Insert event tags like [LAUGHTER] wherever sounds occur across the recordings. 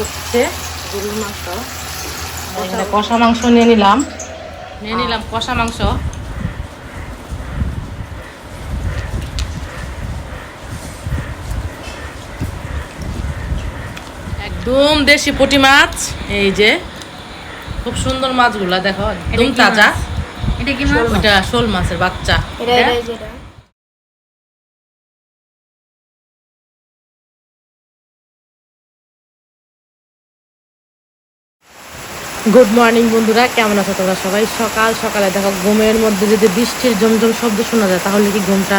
হচ্ছে গরুর মাংস। কষা মাংস নিয়ে নিলাম। নিয়ে নিলাম কষা মাংস। একদম দেশি পুঁটি মাছ। এই যে খুব সুন্দর মাছগুলা দেখো একদম তাজা। এটা কি মাছ? ওইটা শোল মাছের বাচ্চা। এটা। গুড মর্নিং বন্ধুরা। কেমন আছো তোমরা সবাই? সকাল সকালে দেখো, ঘুমের মধ্যে যদি বৃষ্টির জমজম শব্দ শোনা যায়, তাহলে কি ঘুমটা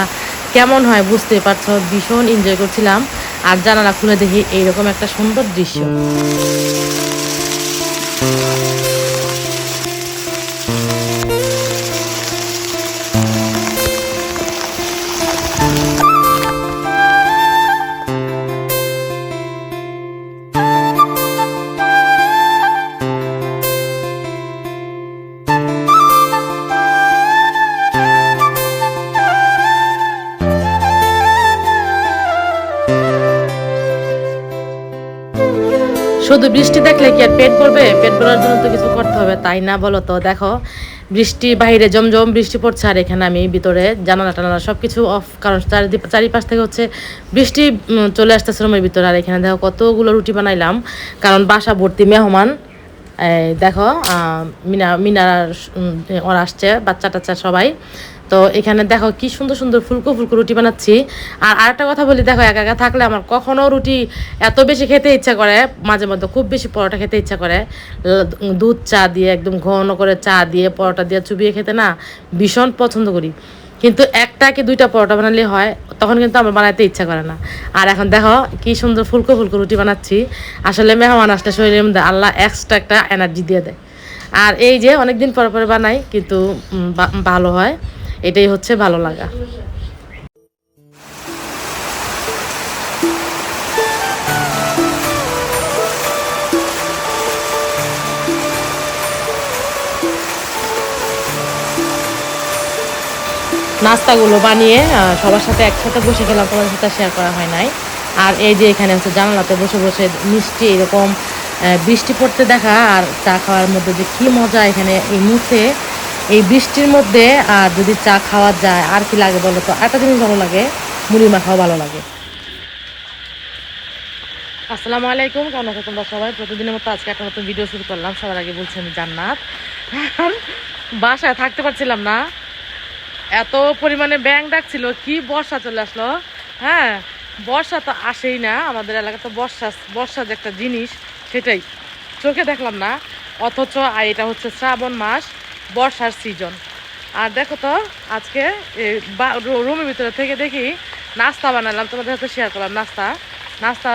কেমন হয় বুঝতে পারছ? ভীষণ এনজয় করছিলাম। আর জানালা খুলে দেখি এইরকম একটা সুন্দর দৃশ্য। দেখলে কি আর পেট ভরবে? পেট ভরার জন্য তো কিছু করতে হবে, তাই না বলো তো? দেখো বৃষ্টি বাইরে জমজম বৃষ্টি পড়ছে আর এখানে আমি ভিতরে জানালা টানালা সব কিছু অফ কারণ চারিদিক চারিপাশ থেকে হচ্ছে বৃষ্টি চলে আসতেছে রুমের ভিতরে। আর এখানে দেখো কতগুলো রুটি বানাইলাম, কারণ বাসা ভর্তি মেহমান। দেখো মিনা মিনার ওরা আসছে বাচ্চা টাচ্চা সবাই। তো এখানে দেখো কি সুন্দর সুন্দর ফুলকো ফুলকো রুটি বানাচ্ছি। আর আরেকটা কথা বলি, দেখো একা একা থাকলে আমার কখনো রুটি এত বেশি খেতে ইচ্ছা করে, মাঝে মধ্যে খুব বেশি পরোটা খেতে ইচ্ছা করে। দুধ চা দিয়ে, একদম ঘন করে চা দিয়ে, পরোটা দিয়ে চুবিয়ে খেতে না ভীষণ পছন্দ করি। কিন্তু একটা কি দুইটা পরোটা বানালে হয়, তখন কিন্তু আমার বানাতে ইচ্ছা করে না। আর এখন দেখো কি সুন্দর ফুলকো ফুলকো রুটি বানাচ্ছি। আসলে মেহমান আসলে শরীরের মধ্যে আল্লাহ এক্সট্রা একটা এনার্জি দিয়ে দেয়। আর এই যে অনেকদিন পর পরে বানাই, কিন্তু ভালো হয়। এটাই হচ্ছে ভালো লাগা। নাস্তাগুলো বানিয়ে সবার সাথে একসাথে বসে গেলাম, তোমাদের সাথে শেয়ার করা হয় নাই। আর এই যে এখানে হচ্ছে জানালাতে বসে বসে মিষ্টি এরকম বৃষ্টি পড়তে দেখা আর চা খাওয়ার মধ্যে যে কি মজা এখানে এই মুহূর্তে। এই বৃষ্টির মধ্যে, আর যদি চা খাওয়া যায়, আর কি লাগে বলো তো? একটা জিনিস ভালো লাগে, মুড়ি মাখাও ভালো লাগে। আসসালামু আলাইকুম, কেমন আছো তোমরা সবাই? প্রতিদিনের মতো আজকে একটা নতুন ভিডিও শুরু করলাম। সবার আগে বলছি আমি জান্নাত। বাসায় থাকতে পারছিলাম না। এত পরিমাণে ব্যাং ডাকছিল কি বর্ষা চলে আসলো? হ্যাঁ বর্ষা তো আসেই না। আমাদের এলাকাতে বর্ষা বর্ষা যে একটা জিনিস, সেটাই। চোখে দেখলাম না। অথচ এটা হচ্ছে শ্রাবণ মাস। বর্ষার সিজন আর দেখো তো, আজকে রুমের ভিতরে থেকে দেখি নাস্তা বানালাম। তোমাদের সাথে শেয়ার করলাম নাস্তা। নাস্তা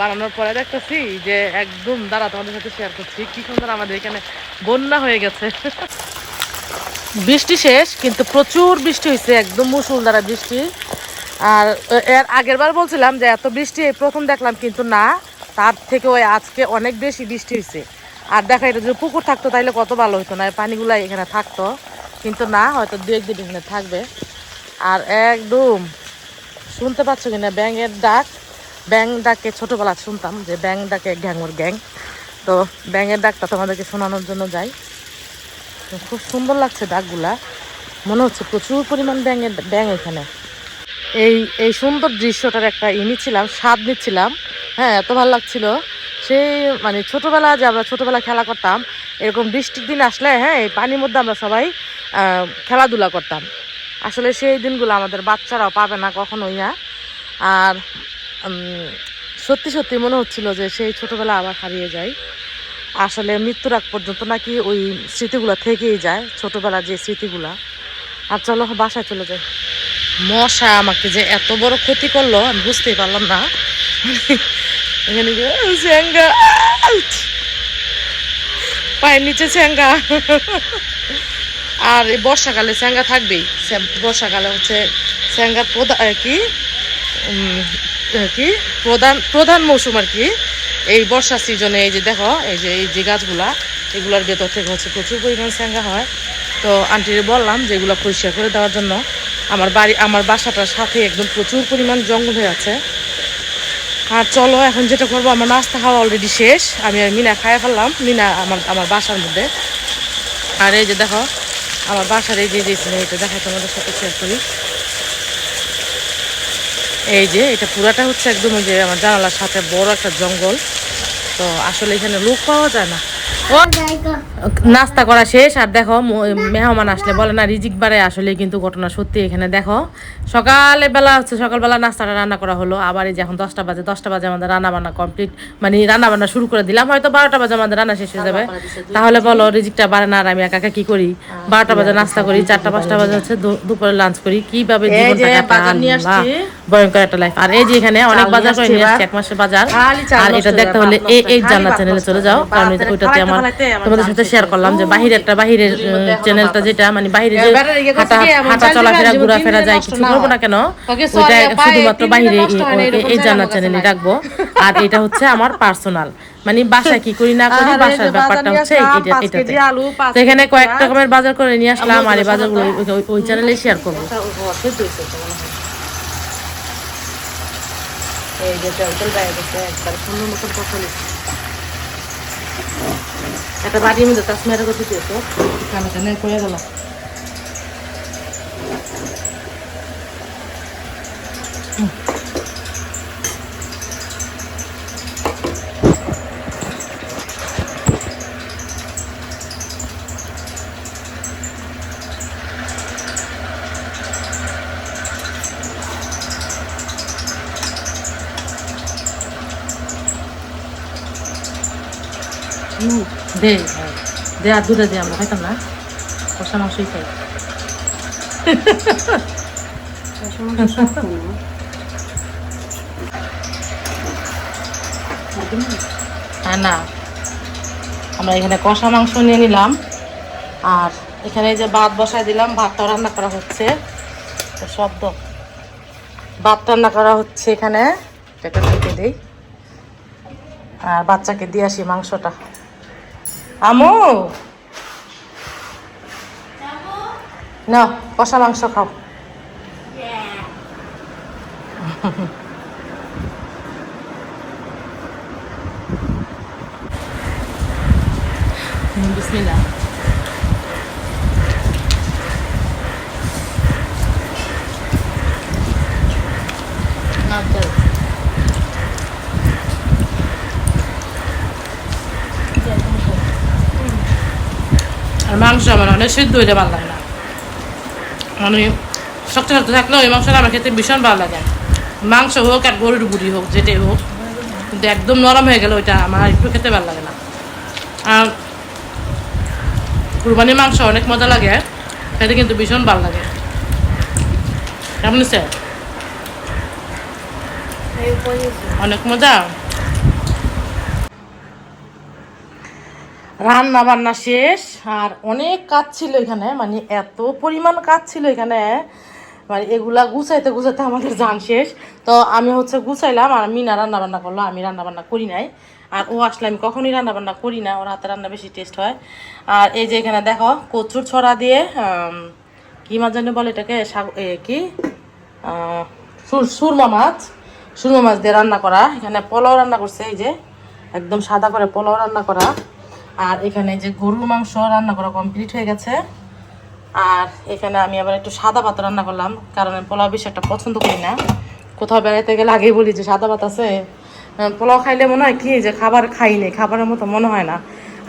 বানানোর পরে দেখতেছি যে একদম দাঁড়া, তোমাদের সাথে শেয়ার করছি। কি সুন্দর আমাদের এখানে বন্যা হয়ে গেছে। বৃষ্টি শেষ, কিন্তু প্রচুর বৃষ্টি হয়েছে, একদম মুসুল দ্বারা বৃষ্টি। আর এর আগের বার বলছিলাম যে এত বৃষ্টি প্রথম দেখলাম, কিন্তু না, তার থেকে ওই আজকে অনেক বেশি বৃষ্টি হয়েছে। আর দেখা এটা যদি পুকুর থাকতো তাহলে কত ভালো হতো না পানিগুলো এখানে থাকতো। কিন্তু না, হয়তো দু একদিন এখানে থাকবে। আর একদম, শুনতে পাচ্ছ কিনা, ব্যাঙের ডাক? ব্যাং ডাকে ছোটোবেলা শুনতাম যে ব্যাং ডাকে গ্যাংর গ্যাং। তো ব্যাঙের ডাকটা তোমাদেরকে শোনানোর জন্য যাই। খুব সুন্দর লাগছে ডাকগুলা। মনে হচ্ছে প্রচুর পরিমাণ ব্যাঙের ব্যাঙ এখানে। এই এই সুন্দর দৃশ্যটার একটা ই নিচ্ছিলাম স্বাদ নিচ্ছিলাম। হ্যাঁ এত ভালো লাগছিল। সেই মানে ছোটোবেলা যে আমরা ছোটোবেলা খেলা করতাম, এরকম বৃষ্টির দিন আসলে হ্যাঁ এই পানির মধ্যে আমরা সবাই খেলাধুলা করতাম। আসলে সেই দিনগুলো আমাদের বাচ্চারাও পাবে না কখনোই না আর সত্যি সত্যি মনে হচ্ছিল যে সেই ছোটোবেলা আবার হারিয়ে যায়। আসলে মৃত্যুর আগ পর্যন্ত নাকি ওই স্মৃতিগুলো থেকেই যায়, ছোটবেলার যে স্মৃতিগুলো। আর চলো, বাসায় চলে যাই। মশা আমাকে যে এত বড় ক্ষতি করল, আমি বুঝতেই পারলাম না। এখানে স্যাঙ্গা পায়ের নিচে স্যাঙ্গা আর এই বর্ষাকালে স্যাঙ্গা থাকবেই। বর্ষাকালে হচ্ছে স্যাঙ্গার প্রধান কি? কি? প্রধান প্রধান মৌসুম আর কি। এই বর্ষা সিজনে এই যে দেখো, এই যে এই যে গাছগুলা, এগুলোর ভেতর থেকে হচ্ছে প্রচুর পরিমাণ স্যাঙ্গা হয়। তো আন্টিরে বললাম যে এগুলো পরিষ্কার করে দেওয়ার জন্য। আমার বাড়ি, আমার বাসাটার সাথে একদম প্রচুর পরিমাণ জঙ্গল হয়ে আছে। আর চলো, এখন যেটা করব, আমার নাস্তা খাওয়া অলরেডি শেষ। আমি আর মিনা খাইয়ে ফেললাম, মিনা আমার আমার বাসার মধ্যে। আর এই যে দেখো, আমার বাসার এই যে দিয়েছিল এটা দেখো, তোমাদের সাথে শেয়ার করি। এই যে, এটা পুরাটা হচ্ছে একদম যে আমার জানালার সাথে বড় একটা জঙ্গল। তো আসলে এখানে লোক পাওয়া যায় না। নাস্তা করা শেষ আর দেখো মেহমান আসলে বলে না রিজিক বারে আসলে কিন্তু ঘটনা সত্যি এখানে। দেখো সকালে বেলা হচ্ছে সকালবেলা নাস্তাটা রান্না করা হলো আবার এই যে এখন দশটা বাজে দশটা বাজে আমাদের রান্না বান্না কমপ্লিট মানে রান্না বান্না শুরু করে দিলাম হয়তো বারোটা বাজে আমাদের রান্না শেষ হয়ে যাবে। তাহলে বলো রিজিকটা বাড়ে না আর আমি একা একা কি করি? বারোটা বাজে নাস্তা করি চারটা পাঁচটা বাজে হচ্ছে দুপুরে লাঞ্চ করি। কীভাবে। ভয়ঙ্কর একটা লাইফ আর এই যে এখানে অনেক বাজার করে নিয়ে আসছি এক মাসের বাজার। আর এটা দেখতে হলে এই ভাত চ্যানেলে চলে। যাও কারণ ওইটাতে আমার আমার তোমাদের সাথে শেয়ার করলাম যে যায়। বাহিরে একটা বাহিরের চ্যানেলটা যেটা মানে বাহিরে যে হাঁটা হাঁটা চলাফেরা ঘোরাফেরা যায় কিছু করব না কেন? ওইটা শুধুমাত্র বাহিরে এই- কাছে চ্যানেলে রাখব। আর এটা হচ্ছে আমার পার্সোনাল মানে বাসায় কি করি না করি বাসার ব্যাপারটা হচ্ছে এটাতে। তো এখানে কয়েক রকমের বাজার করে নিয়ে আসলাম আর এই বাজারগুলো ওই- চ্যানেলে শেয়ার করব। এই যে গায়ে গেছে একবার সুন্দর মতন পচলিস একটা বাড়ির মধ্যে তাসমিয়ার করতে দিত কানে কানে করে গেল দে দে আর দুধে দে আমরা খাইতাম না। কষা মাংসই খাই। হ্যাঁ না। আমরা এখানে কষা মাংস নিয়ে নিলাম। আর এখানে যে ভাত বসায় দিলাম ভাতটাও রান্না করা হচ্ছে। তো শব্দ ভাত রান্না করা হচ্ছে এখানে। এটা থেকে দিই। আর বাচ্চাকে দিয়ে আসি মাংসটা। আমু না কষা মাংস খাও বিসমিল্লাহ না চল আর মাংস আমার অনেক সিদ্ধ হইলে ভালো লাগে না। মানে শক্ত শক্ত থাকলে ওই মাংসটা আমার খেতে ভীষণ ভালো লাগে। মাংস হোক আর গরুর বুড়ি হোক যেটাই হোক কিন্তু একদম নরম হয়ে গেলে ওইটা আমার একটু খেতে ভালো লাগে না। আর কুরবানির মাংস অনেক মজা লাগে খেতে কিন্তু ভীষণ ভালো লাগে। কেমন হচ্ছে? অনেক মজা? রান্না বান্না শেষ, আর অনেক কাজ ছিল এখানে মানে এত পরিমাণ কাজ ছিল এখানে মানে এগুলা গুছাইতে গুছাইতে আমাদের যান শেষ। তো আমি হচ্ছে গুছাইলাম, আর মিনা রান্না বান্না করল, আমি রান্না বান্না করি নাই। আর ও আসলে আমি কখনই রান্না বান্না করি না, ওর হাতে রান্না বেশি টেস্ট হয়। আর এই যে এখানে দেখো, কচুর ছড়া দিয়ে কি মাছ জানি বলে এটাকে কি? সুর- সুরমা মাছ সুরমা মাছ দিয়ে রান্না করা। এখানে পোলাও রান্না করছে, এই যে, একদম সাদা করে পোলাও রান্না করা। আর এখানে যে গরুর মাংস রান্না করা কমপ্লিট হয়ে গেছে। আর এখানে আমি আবার একটু সাদা ভাত রান্না করলাম, কারণ পোলাও বেশি একটা পছন্দ করি না। কোথাও বেড়াইতে গেলে আগেই বলি যে সাদা ভাত আছে। পোলাও খাইলে মনে হয় কি যে খাবার খাই নেই খাবারের মতো মনে হয় না।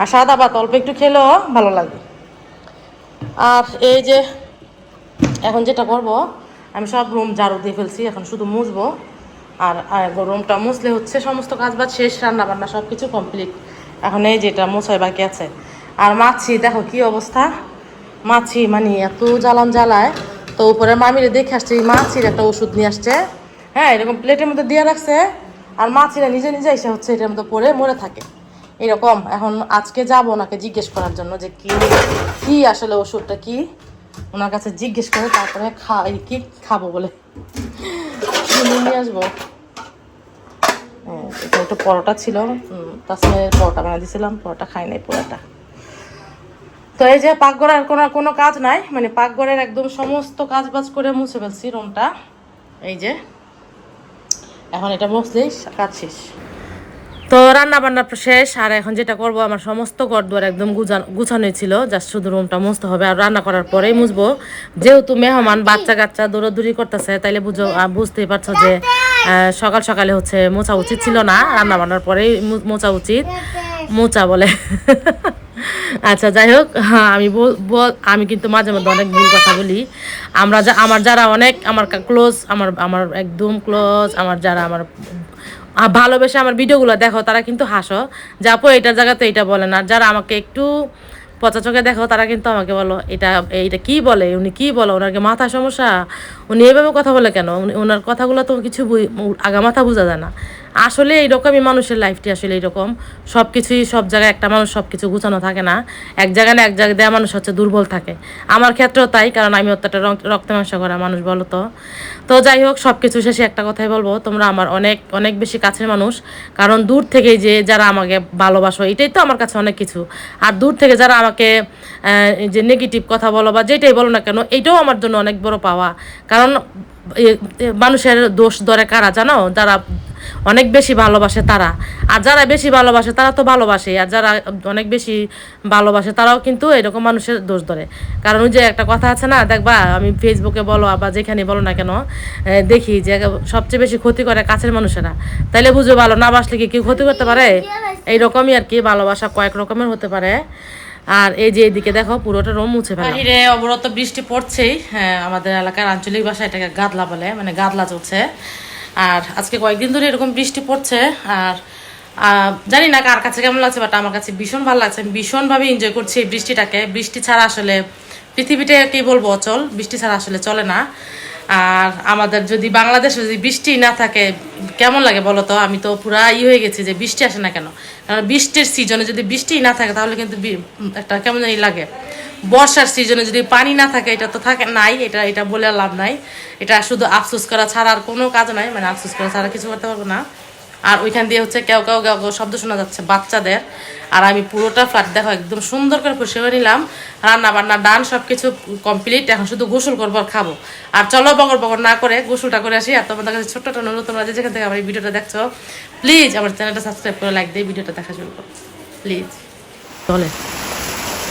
আর সাদা ভাত অল্প একটু খেলেও ভালো লাগে। আর এই যে এখন যেটা করব, আমি সব রুম ঝাড়ু দিয়ে ফেলছি, এখন শুধু মুছবো। আর রুমটা মুছলে হচ্ছে সমস্ত কাজ বাজ শেষ রান্না বান্না সব কিছু কমপ্লিট এখন এই যেটা মোছায় বাকি আছে। আর মাছি, দেখো কি অবস্থা? মাছি মানে এত জ্বালান জ্বালায়, তো উপরে মামিরে দেখে আসছে মাছির একটা ওষুধ নিয়ে আসছে। হ্যাঁ এরকম প্লেটের মধ্যে দিয়ে রাখছে, আর মাছিরা নিজে নিজে এসে হচ্ছে এটার মধ্যে পরে মরে থাকে। এরকম, এখন আজকে যাব ওনাকে জিজ্ঞেস করার জন্য যে কি কি আসলে ওষুধটা কি? ওনার কাছে জিজ্ঞেস করে তারপরে খা কি খাব বলে। নিয়ে আসব। এটা একটু পরোটা ছিল। তাছাড়া পরোটা বানিয়ে দিয়েছিলাম। পরোটা খাই নাই পুরোটা। তো এই যে পাকঘরের কোনো কোনো কাজ নাই। মানে পাকঘরের একদম সমস্ত কাজ বাজ করে মুছে ফেলছি রুমটা। এই যে, এখন এটা মসলেই কাজ শেষ। তো রান্না বান্না শেষ। আর এখন যেটা করব, আমার সমস্ত ঘর দুয়ার একদম গুছানো গুছানোই ছিল। জাস্ট শুধু রুমটা মুছতে হবে। আর রান্না করার পরেই মুছবো। যেহেতু মেহমান বাচ্চা কাচ্চা দৌড়াদৌড়ি করতেছে, তাইলে বুঝো বুঝতেই পারছ যে সকাল সকালে হচ্ছে মোচা উচিত ছিল না রান্না বান্নার পরেই মোচা উচিত। মোচা বলে। [LAUGHS] আচ্ছা যাই হোক হ্যাঁ, আমি আমি কিন্তু মাঝে মধ্যে অনেক ভুল কথা বলি। আমরা যা আমার যারা অনেক আমার ক্লোজ আমার আমার একদম ক্লোজ আমার যারা আমার ভালোবেসে আমার ভিডিওগুলো দেখো তারা কিন্তু হাসো। যে আপু এইটার জায়গাতে এটা বলে না। যারা আমাকে একটু পচা চোখে দেখো, তারা কিন্তু আমাকে বলো, এটা, এইটা কি বলে? উনি কি বলো? ওনাকে মাথা সমস্যা? উনি এভাবে কথা বলে কেন? উনি- ওনার কথাগুলো তো কিছু আগা মাথা বোঝা যায় না। আসলে এইরকমই মানুষের লাইফটি আসলে এইরকম। সব কিছুই সব জায়গায় একটা মানুষ সব কিছু গুছানো থাকে না। এক জায়গায় না এক জায়গায় দেওয়া মানুষ হচ্ছে দুর্বল থাকে। আমার ক্ষেত্রেও তাই, কারণ আমি অতটা রক্ত মাংস করা মানুষ, বলো তো। তো যাই হোক সব কিছু শেষে একটা কথাই বলব, তোমরা আমার অনেক অনেক বেশি কাছের মানুষ। কারণ দূর থেকে যে যারা আমাকে ভালোবাসো, এটাই তো আমার কাছে অনেক কিছু। আর দূর থেকে যারা আমাকে যে নেগেটিভ কথা বলো বা যেটাই বলো না কেন এইটাও আমার জন্য অনেক বড় পাওয়া। কারণ মানুষের দোষ ধরে কারা জানো? যারা অনেক বেশি ভালোবাসে তারা। আর যারা বেশি ভালোবাসে তারা তো ভালোবাসে আর যারা অনেক বেশি ভালোবাসে তারাও কিন্তু এরকম মানুষের দোষ ধরে। কারণ ওই যে একটা কথা আছে না, দেখবা, আমি ফেসবুকে বলো বা যেখানে বলো না কেন দেখি যে সবচেয়ে বেশি ক্ষতি করে কাছের মানুষেরা। তাইলে বুঝো ভালো, না বাসলে কি কেউ ক্ষতি করতে পারে? এইরকমই আর কি ভালোবাসা কয়েক রকমের হতে পারে। আর এই যে এদিকে দেখো, পুরোটা রোম মুছে ফেলা। অবরত বৃষ্টি পড়ছেই হ্যাঁ আমাদের এলাকার আঞ্চলিক ভাষায় এটাকে গাদলা বলে মানে গাদলা চলছে। আর আজকে কয়েকদিন ধরে এরকম বৃষ্টি পড়ছে, আর জানি না কার কাছে কেমন লাগছে বাট আমার কাছে ভীষণ ভালো লাগছে। আমি ভীষণভাবে এনজয় করছি এই বৃষ্টিটাকে। বৃষ্টি ছাড়া আসলে পৃথিবীতে কি বলব অচল? বৃষ্টি ছাড়া আসলে চলে না। আর আমাদের যদি বাংলাদেশে যদি বৃষ্টি না থাকে, কেমন লাগে বলো তো? আমি তো পুরা ই হয়ে গেছি যে বৃষ্টি আসে না কেন? কারণ বৃষ্টির সিজনে যদি বৃষ্টি না থাকে, তাহলে কিন্তু একটা কেমন জানি লাগে। বর্ষার সিজনে যদি পানি না থাকে, এটা তো থাকে নাই, এটা এটা বলে লাভ নাই। এটা শুধু আফসোস করা ছাড়া আর কোনো কাজ নাই মানে আফসোস করা ছাড়া কিছু করতে পারব না। আর ওইখান দিয়ে হচ্ছে কেউ কেউ কেউ কেউ শব্দ শোনা যাচ্ছে বাচ্চাদের। আর আমি পুরোটা ফ্ল্যাট দেখো একদম সুন্দর করে পরিষেবা নিলাম। রান্না বান্না ডান সব কিছু কমপ্লিট এখন শুধু গোসল করব আর খাব। আর চলো বগর বগর না করে গোসলটা করে আসি। আর তোমাদের কাছে ছোট্ট একটা অনুরোধ, তোমরা যেখান থেকে আমার এই ভিডিওটা দেখছ প্লিজ আমার চ্যানেলটা সাবস্ক্রাইব করে লাইক দিয়ে ভিডিওটা দেখা শুরু করো। প্লিজ চলে।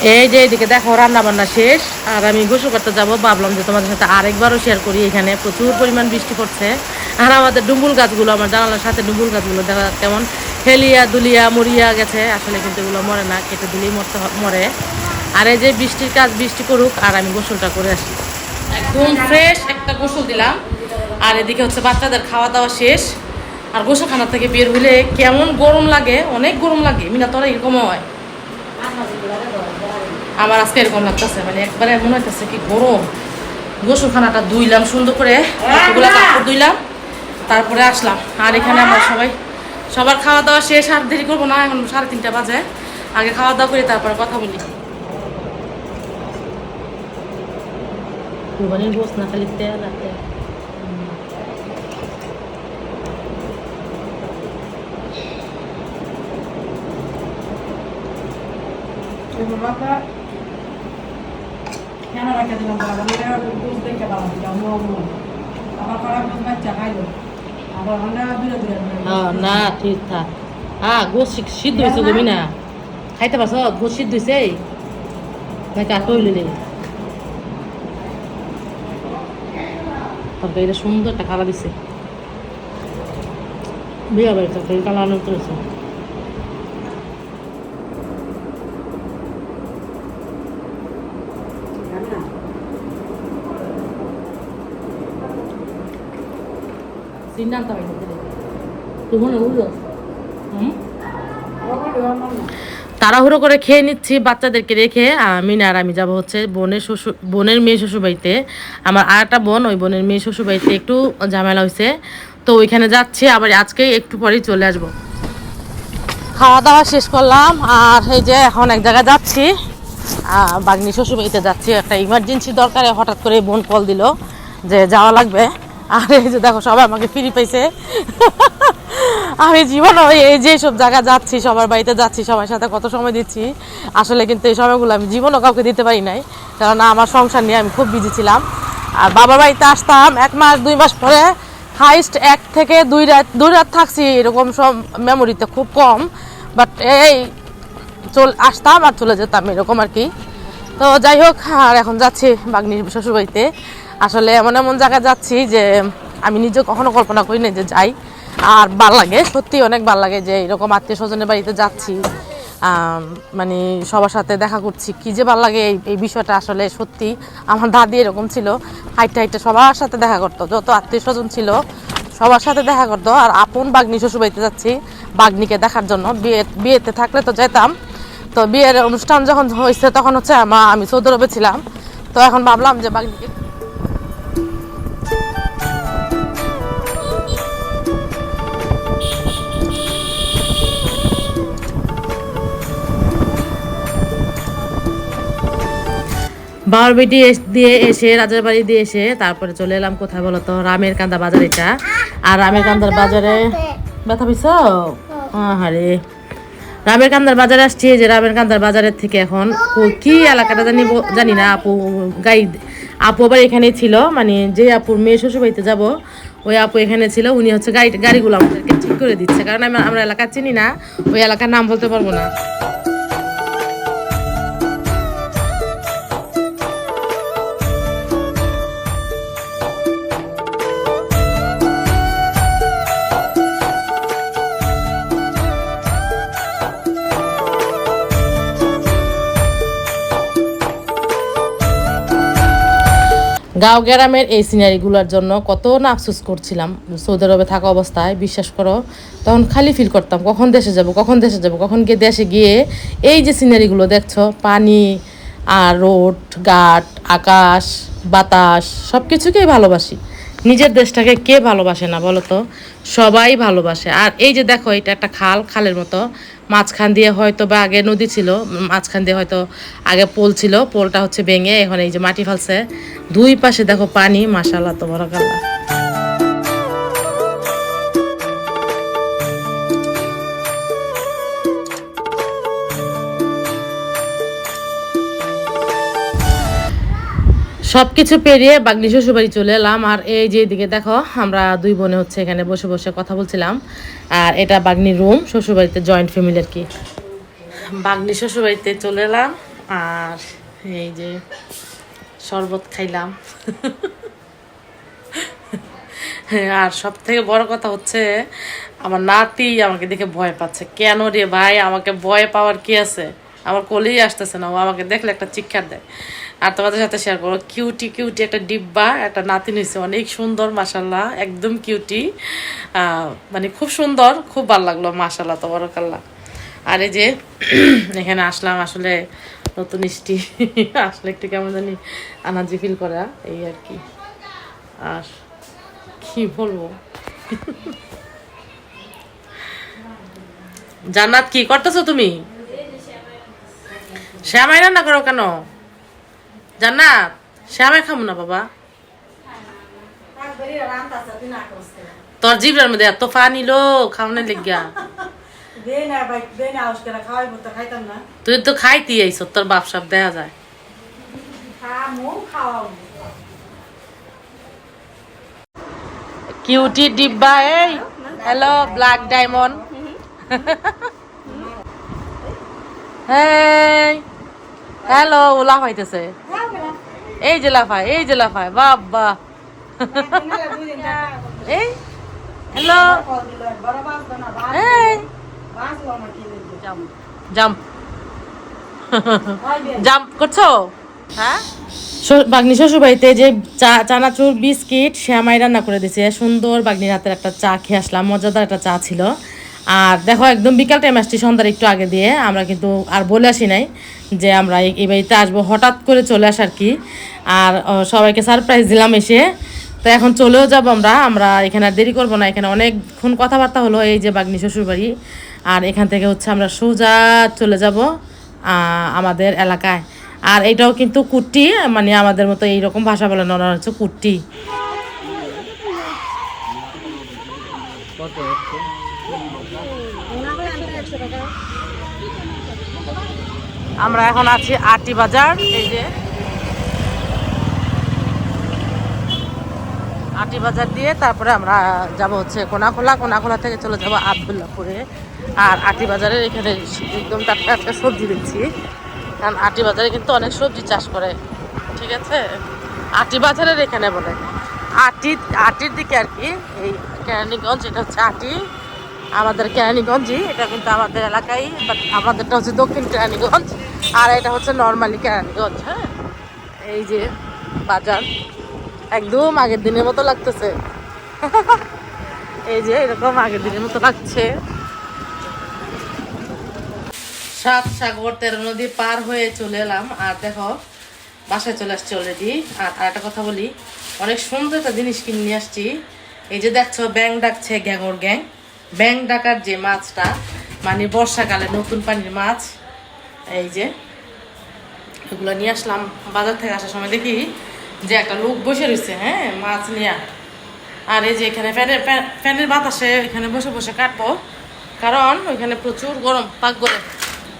এই যে এদিকে দেখো রান্না বান্না শেষ। আর আমি গোসল করতে যাব। ভাবলাম যে তোমাদের সাথে আরেকবারও শেয়ার করি। এখানে প্রচুর পরিমাণ বৃষ্টি পড়ছে। আর আমাদের ডুমুল গাছগুলো, আমার জানালার সাথে ডুমুল গাছগুলো, দেখা কেমন হেলিয়া দুলিয়া মরিয়া গেছে। আসলে কিন্তু এগুলো মরে না, কেটে দিলেই মরতে মরে। আর এই যে বৃষ্টির কাজ, বৃষ্টি করুক, আর আমি গোসলটা করে আসি। একদম ফ্রেশ একটা গোসল দিলাম। আর এদিকে হচ্ছে বাচ্চাদের খাওয়া দাওয়া শেষ। আর গোসলখানা থেকে বের হলে কেমন গরম লাগে, অনেক গরম লাগে। মিনা, তোরা এরকম হয়। আমার আজকে এরকম লাগতেছে মানে একবারে মনে হইতেছে কি গরম। গোসলখানাটা ধুইলাম সুন্দর করে কতগুলো কাপড় ধুইলাম তারপরে আসলাম। আর এখানে আমরা সবাই সবার খাওয়া দাওয়া শেষ আর দেরি করব না এখন সাড়ে তিনটা বাজে। আগে খাওয়া দাওয়া করি তারপরে কথা বলি। কুরবানির গোস না খালি তেল আর তেল। কেন রেখে দিলাম বাবা দেখে বাবা আবার বাচ্চা খাইলো আবার আমরা দূরে দূরে না ঠিক থাক। হ্যাঁ গোস সিদ্ধ হয়েছে গমি না? খাইতে পারছ? গোস সিদ্ধ হয়েছে? নাকি আর কইলি তরকারি এটা সুন্দর একটা কালা দিছে। বিয়া বাড়ি তরকারি কালা আনন্দ করেছে তাড়াহুড়ো করে খেয়ে নিচ্ছি বাচ্চাদেরকে রেখে আমি না আর আমি যাব হচ্ছে বোনের শ্বশুর বোনের মেয়ে শ্বশুর বাড়িতে আমার আর একটা বোন, ওই বোনের মেয়ে শ্বশুর বাড়িতে একটু ঝামেলা হয়েছে তো ওইখানে যাচ্ছি, আবার আজকে একটু পরেই চলে আসব। খাওয়া দাওয়া শেষ করলাম, আর এই যে এখন এক জায়গায় যাচ্ছি। বাগনি শ্বশুর বাড়িতে যাচ্ছি, একটা ইমার্জেন্সি দরকারে হঠাৎ করে বোন কল দিল যে যাওয়া লাগবে। আর যে দেখো, সবাই আমাকে ফ্রি পাইছে। আমি জীবনে এই যে সব জায়গা যাচ্ছি, সবার বাড়িতে যাচ্ছি, সবার সাথে কত সময় দিচ্ছি, আসলে কিন্তু এই সময়গুলো আমি জীবনও কাউকে দিতে পারি নাই। কারণ আমার সংসার নিয়ে আমি খুব বিজি ছিলাম। আর বাবার বাড়িতে আসতাম, এক মাস, দুই মাস পরে হাইস্ট এক থেকে দুই রাত দুই রাত থাকছি, এরকম সব মেমোরিতে খুব কম। বাট এই চল, আসতাম আর চলে যেতাম, এরকম আর কি। তো যাই হোক, আর এখন যাচ্ছি বাগনির শ্বশুরবাড়িতে। আসলে এমন এমন জায়গায় যাচ্ছি যে আমি নিজে কখনো কল্পনা করি না যে যাই। আর ভালো লাগে সত্যি অনেক ভালো লাগে যে এরকম আত্মীয় স্বজনের বাড়িতে যাচ্ছি। মানে সবার সাথে দেখা করছি। কি যে ভালো লাগে এই বিষয়টা আসলে সত্যি আমার দাদি এরকম ছিল। হাইটে হাইটে সবার সাথে দেখা করতো। যত আত্মীয় স্বজন ছিল, সবার সাথে দেখা করতো। আর আপন বাগনি শ্বশুরবাড়িতে যাচ্ছি বাগনিকে দেখার জন্য। বিয়ে, বিয়েতে থাকলে তো যেতাম তো বিয়ের অনুষ্ঠান যখন হয়েছে তখন হচ্ছে আমা, আমি সৌদি আরবে ছিলাম। তো এখন ভাবলাম যে বাগনিকে বাবার বেটি দিয়ে এসে, রাজার বাড়ি দিয়ে এসে তারপরে চলে এলাম কোথায় বলো তো রামের কান্দা বাজার এটা। আর রামের কান্দার বাজারে ব্যথা পিস আরে রামের কান্দার বাজারে আসছি যে, রামের কান্দার বাজারের থেকে এখন কো- এলাকাটা জানি জানি না, আপু গাই, আপু আবার এখানেই ছিল মানে যে আপুর মেয়ে শ্বশুর বাড়িতে যাব, ওই আপু এখানে ছিল, উনি হচ্ছে গাড়ি, গাড়িগুলো আমাদেরকে ঠিক করে দিচ্ছে। কারণ আমরা এলাকা চিনি না, ওই এলাকার নাম বলতে পারব না। গাঁও গ্রামের এই সিনারিগুলোর জন্য কত না আফসোস করছিলাম। সৌদি আরবে থাকা অবস্থায়, বিশ্বাস করো, তখন খালি ফিল করতাম, কখন দেশে যাব, কখন দেশে যাব, কখন গিয়ে দেশে গিয়ে এই যে সিনারিগুলো দেখছ, পানি আর রোড, ঘাট, আকাশ, বাতাস সব কিছুকেই ভালোবাসি। নিজের দেশটাকে কে ভালোবাসে না বলো তো? সবাই ভালোবাসে। আর এই যে দেখো, এটা একটা খাল, খালের মতো। মাঝখান দিয়ে হয়তো বা আগে নদী ছিল, মাঝখান দিয়ে হয়তো আগে পোল ছিল, পোলটা হচ্ছে ভেঙে এখন এই যে মাটি ফালছে। দুই পাশে দেখো পানি মাসাল্লাহ তো বড় সব কিছু পেরিয়ে বাগনি শ্বশুরবাড়ি চলে এলাম। আর এই যে এদিকে দেখো, আমরা দুই বোনে হচ্ছে এখানে বসে বসে কথা বলছিলাম। আর এটা বাগনির রুম শ্বশুরবাড়িতে জয়েন্ট ফ্যামিলি আর কি। বাগনি শ্বশুরবাড়িতে চলে এলাম, আর এই যে শরবত খাইলাম। আর সব থেকে বড় কথা হচ্ছে, আমার নাতি আমাকে দেখে ভয় পাচ্ছে। কেন রে ভাই, আমাকে ভয় পাওয়ার কি আছে? আমার কোলেই আসতেছে না, ও আমাকে দেখলে একটা চিৎকার দেয়। আর তোমাদের সাথে শেয়ার করো কিউটি কিউটি একটা ডিব্বা, একটা নাতি নিয়েছে অনেক সুন্দর মাসাল্লাহ একদম কিউটি মানে খুব সুন্দর, খুব ভালো লাগল মাসাল্লাহ তবরকাল্লা আর এই যে, [CLEARS THROAT] এখানে আসলাম আসলে নতুন ইষ্টি [LAUGHS] আসলে একটু কেমন জানি আনাজি ফিল করা, এই আর কি। আর কি বলব? [LAUGHS] জান্নাত কি করতেছো তুমি? শ্যামাই রান্না করো কেন? জান্নাত শ্যামাই খাব না বাবা। তোর জিভের মধ্যে এত ফা নিল খাওয়ানোর লেগিয়া। তুই তো খাইতি আইস তোর বাপ সাপ দেখা যায়। কিউটি ডিব্বা এই hello black diamond. [LAUGHS] Hey. Hello ও লাফাইতেছে এই যে লাফায় এই যে লাফায় বাবা এই হ্যালো এই জাম্প জাম্প করছ? হ্যাঁ? বাগনি শ্বশুর বাড়িতে যে চা, চানাচুর, বিস্কিট রান্না করে সুন্দর বাগনির হাতের একটা চা খেয়ে আসলাম। মজাদার একটা চা ছিল। আর দেখো, একদম বিকাল টাইম আসছি সন্ধ্যার একটু আগে দিয়ে। আমরা কিন্তু আর বলে আসি নাই যে আমরা এই- বাড়িতে আসব। হঠাৎ করে চলে আসার কি। আর সবাইকে সারপ্রাইজ দিলাম এসে। তো এখন চলেও যাব আমরা। আমরা এখানে আর দেরি করব না। এখানে অনেকক্ষণ কথাবার্তা হলো এই যে বাগনি শ্বশুরবাড়ি। আর এখান থেকে হচ্ছে আমরা সোজা চলে যাব আমাদের এলাকায়। আর এটাও কিন্তু কুট্টি। মানে আমাদের মতো এইরকম ভাষা বলে ওনারা হচ্ছে কুট্টি। আমরা এখন আছি আটি বাজার, এই যে। আটি বাজার দিয়ে তারপরে আমরা যাব হচ্ছে কোনাখোলা কোনাখোলা থেকে চলে যাব আবদুল্লাপুরে। আর আটি বাজারের এখানে একদম টাটকা টাটকা সবজি দিচ্ছি কারণ আটি বাজারে কিন্তু অনেক সবজি চাষ করে, ঠিক আছে? আটি বাজারের এখানে বলে। আটি আটির দিকে আর কি, এই কেরানীগঞ্জ, এটা হচ্ছে আটি আমাদের কেরানীগঞ্জই, এটা কিন্তু আমাদের এলাকায় বাট আমাদেরটা হচ্ছে দক্ষিণ কেরানীগঞ্জ, আর এটা হচ্ছে নর্মালি কেরানীগঞ্জ হ্যাঁ? এই যে বাজার, একদম আগের দিনের মতো লাগতেছে। এই যে এরকম আগের দিনের মতো লাগছে। সাত সাগর তেরো নদী পার হয়ে চলে এলাম, আর দেখো, বাসায় চলে আসছি অলরেডি আর আর একটা কথা বলি, অনেক সুন্দর একটা জিনিস কিনে নিয়ে আসছি। এই যে দেখছ, ব্যাং ডাকছে গ্যাঙর গ্যাং। ব্যাং ডাকার যে মাছটা মানে বর্ষাকালে নতুন পানির মাছ, এই যে, এগুলো নিয়ে আসলাম। বাজার থেকে আসার সময় দেখি যে একটা লোক বসে রয়েছে হ্যাঁ মাছ নিয়ে। আর এই যে এখানে ফ্যানের ফ্যান- ফ্যানের বাতাসে এখানে বসে বসে কাটবো। কারণ ওইখানে প্রচুর গরম পাক করে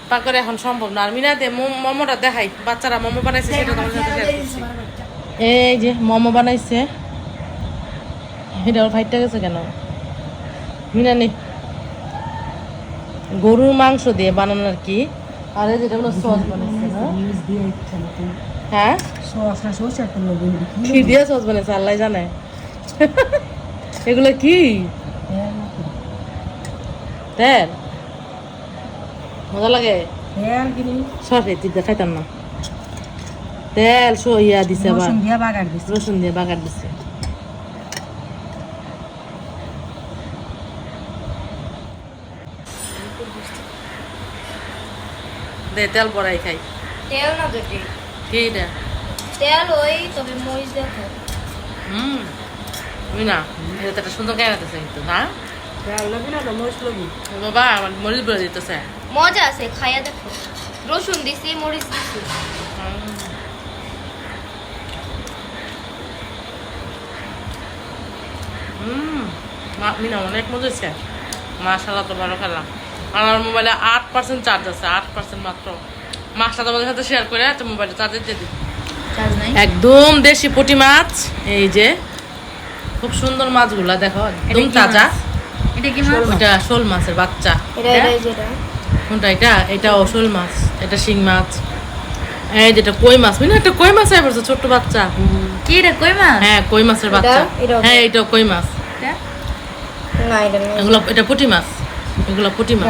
পাক করে এখন সম্ভব না। আর মিনাতে মোমোটা দেখাই। বাচ্চারা মোমো বানাইছে সেটা। এই যে, মোমো বানাইছে। এটা ওর ফাইটটা গেছে কেন? মিনা নে। গরুর মাংস দিয়ে বানানো আর কি। আর এই যেটা হলো সস বানাইছে হ্যাঁ? সস না সস একটা লোক কি দিয়ে সস বানাইছে আল্লাহ জানে। এগুলো কি? তেল মজা লাগে? দিতে খাইতাম না। তেল সো ইয়া দিছে আবার। রসুন দিয়া বাগার দিছে। রসুন দিয়ে বাগার দিছে। দে তেল বড়াই খাই। তেল না বেটে কি এটা তেল ওই তবে মরিচ দেখো হুম ওই না এটা সুন্দর গায়ে দিতেছে কিন্তু না? না ও বাবা আমার মরিচ বলে দিতেছে। মজা আছে খাইয়া দেখো। রসুন দিছি মরিচ দিছি। হুম। মিনা অনেক মজা হয়েছে। মাশাল্লাহ খেলাম। আমার মোবাইলে আট পার্সেন্ট চার্জ আছে আট পার্সেন্ট মাত্র। মাছটা তোমাদের সাথে শেয়ার করে একটা মোবাইলে চার্জের দিয়ে দিই। একদম দেশি পুঁটি মাছ এই যে খুব সুন্দর মাছগুলা দেখো একদম তাজা। এটা কি মাছ? ওটা শোল মাছের বাচ্চা। এটা এটা যেটা কোনটা এটা? এটা শোল মাছ এটা শিং মাছ। এই যেটা কই মাছ? বুঝলি একটা কই মাছ আয় পড়ছে ছোট্ট বাচ্চা। কি এটা কই মাছ? হ্যাঁ কই মাছের বাচ্চা। হ্যাঁ এটা কই মাছ। এগুলো এটা পুঁটি মাছ। এগুলো পুটি মাছ।